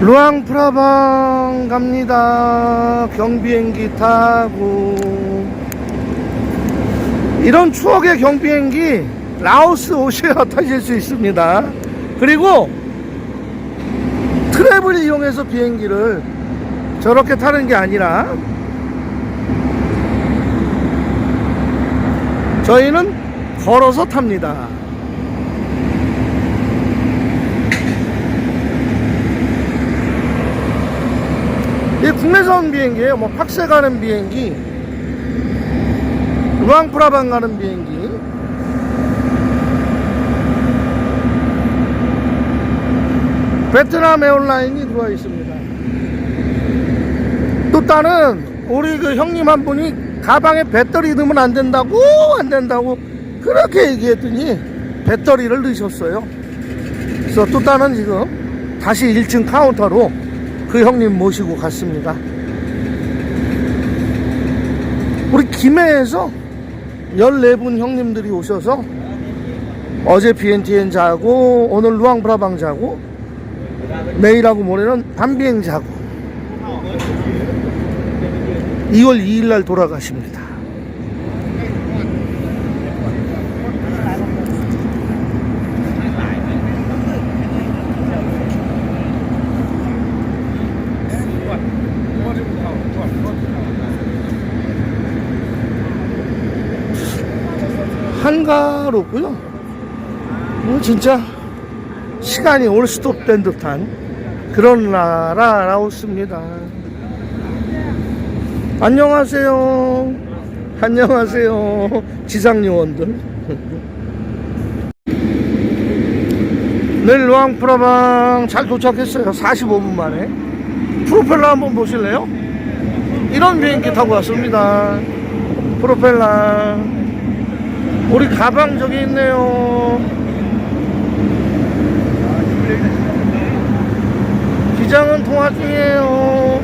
루앙 프라방 갑니다. 경비행기 타고. 이런 추억의 경비행기 라오스 오셔야 타실 수 있습니다. 그리고 트랩을 이용해서 비행기를 저렇게 타는 게 아니라 저희는 걸어서 탑니다. 이 국내선 비행기예요. 뭐 팍세 가는 비행기, 루앙프라방 가는 비행기. 베트남 에어라인이 들어와 있습니다. 또 다른 우리 그 형님 한 분이 가방에 배터리 넣으면 안 된다고 안 된다고 그렇게 얘기했더니 배터리를 넣으셨어요. 그래서 또 다른 지금 다시 1층 카운터로 그 형님 모시고 갔습니다. 우리 김해에서 14분 형님들이 오셔서 어제 BNTN 자고 오늘 루앙브라방 자고 내일하고 모레는 밤비행 자고 2월 2일 날 돌아가십니다. 한가롭고요. 뭐 진짜 시간이 올 수도 된 듯한 그런 나라 라오스입니다. 안녕하세요. 안녕하세요. 지상 요원들. 내일 루앙프라방 잘 도착했어요. 45분 만에. 프로펠러 한번 보실래요? 이런 비행기 타고 왔습니다. 프로펠러. 우리 가방 저기 있네요. 기장은 통화 중이에요.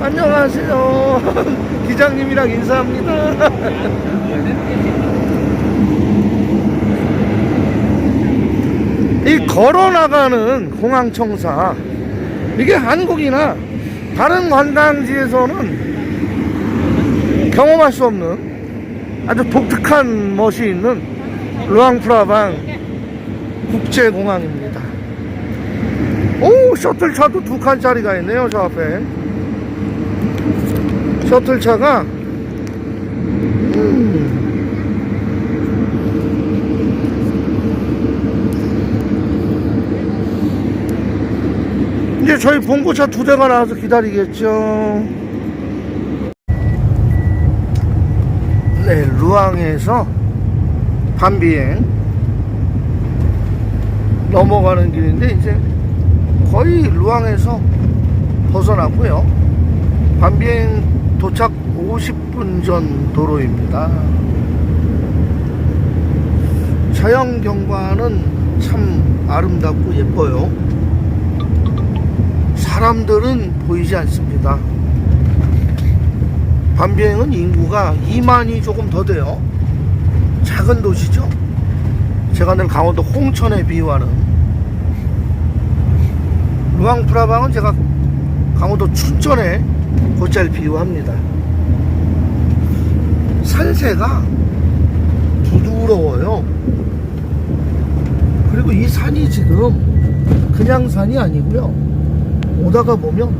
안녕하세요. 기장님이랑 인사합니다. 이 걸어 나가는 공항 청사 이게 한국이나 다른 관광지에서는 경험할 수 없는 아주 독특한 멋이 있는 루앙프라방 국제공항입니다. 오 셔틀차도 두 칸짜리가 있네요 저 앞에. 셔틀차가. 음. 이제 저희 봉고차 두 대가 나와서 기다리겠죠. 네, 루앙에서 밤비행 넘어가는 길인데 이제 거의 루앙에서 벗어났고요. 밤비행 도착 50분 전 도로입니다. 자연 경관은 참 아름답고 예뻐요. 사람들은 보이지 않습니다. 밤비행은 인구가 2만이 조금 더 돼요. 작은 도시죠. 제가 늘 강원도 홍천에 비유하는 루앙프라방은 제가 강원도 춘천에 곧잘 비유합니다. 산세가 부드러워요. 그리고 이 산이 지금 그냥 산이 아니고요. 오다가 보면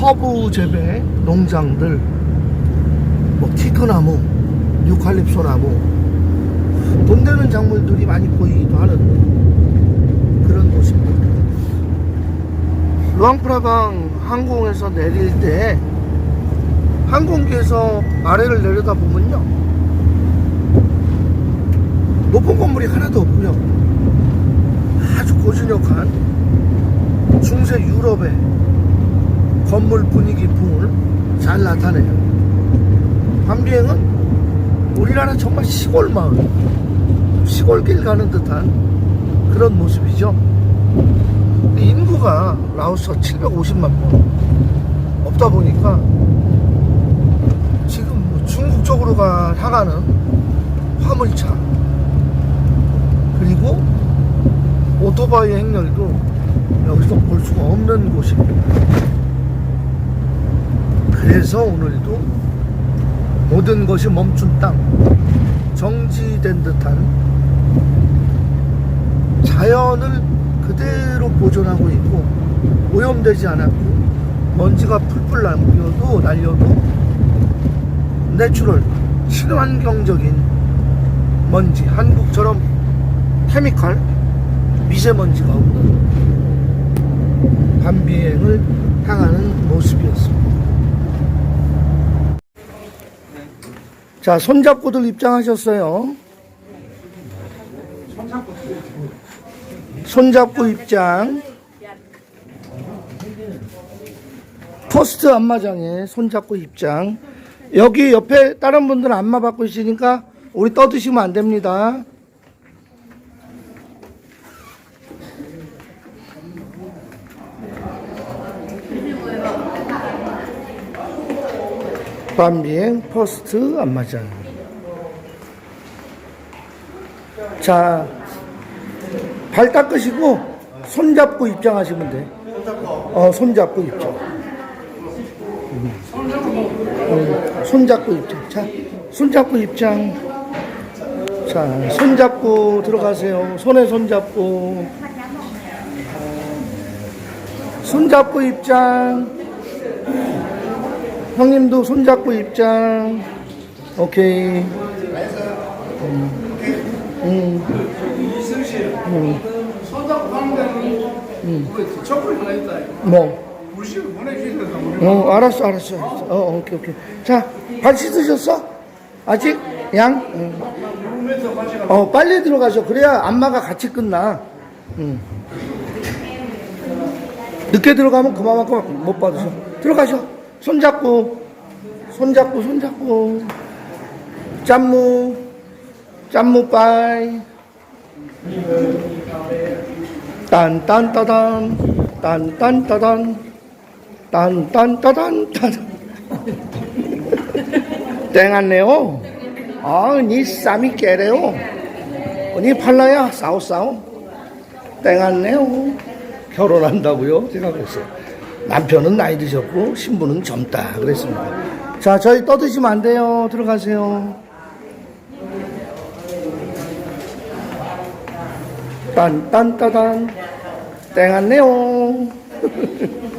허브 재배 농장들 뭐 티크나무, 유칼립소 나무, 돈 되는 작물들이 많이 보이기도 하는 그런 곳입니다. 루앙프라방 항공에서 내릴 때 항공기에서 아래를 내려다 보면요. 높은 건물이 하나도 없고요. 아주 고즈넉한 중세 유럽의 건물 분위기 풍을 잘 나타내요. 밤비행은 우리나라 정말 시골 마을 시골길 가는 듯한 그런 모습이죠. 근데 라오스가 750만 명 없다 보니까 지금 뭐 중국 쪽으로 가 향하는 화물차 그리고 오토바이 행렬도 여기서 볼 수가 없는 곳입니다. 그래서 오늘도 모든 것이 멈춘 땅, 정지된 듯한 자연을 그대로 보존하고 있고 오염되지 않았고 먼지가 풀풀 날려도 날려도 내추럴 친환경적인 먼지 한국처럼 케미칼 미세먼지가 없는 반비행을 향하는 모습이었습니다. 자, 손잡고들 입장하셨어요. 손잡고 입장. 포스트 안마장에 손잡고 입장. 여기 옆에 다른 분들은 안마 받고 있으니까 우리 떠드시면 안 됩니다. 밤비행 포스트 안마장. 자, 발 닦으시고 손 잡고 입장하시면 돼. 어, 손 잡고 입장. 음. 음, 손잡고 입장. 자, 손 잡고 입장. 자, 손 잡고 들어가세요. 손에 손 잡고. 손 잡고 입장. 형님도 손 잡고 입장. 오케이. 음. 음. 음. 가는 데는 그 촛불 하나 있다. 뭐? 어, 알았어, 알았어, 알았어. 어, 오케이, 오케이. 자, 발 씻으셨어? 아직? 양? 응. 어, 빨리 들어가셔. 그래야 안마가 같이 끝나. 응. 늦게 들어가면 그만큼 못 받으셔. 들어가셔. 손잡고, 손잡고, 손잡고. 짬무, 짬무 빠이. 딴딴따단, 딴딴따단, 딴딴따단, 따단. 땡았네요. 아, 니 쌈이 깨래요. 니 팔라야 싸우 싸우. 땡았네요. 결혼한다고요? 생각했어요. 남편은 나이 드셨고 신부는 젊다 그랬습니다. 자, 저희 떠드시면 안 돼요. 들어가세요. 딴딴따단 땡았네요.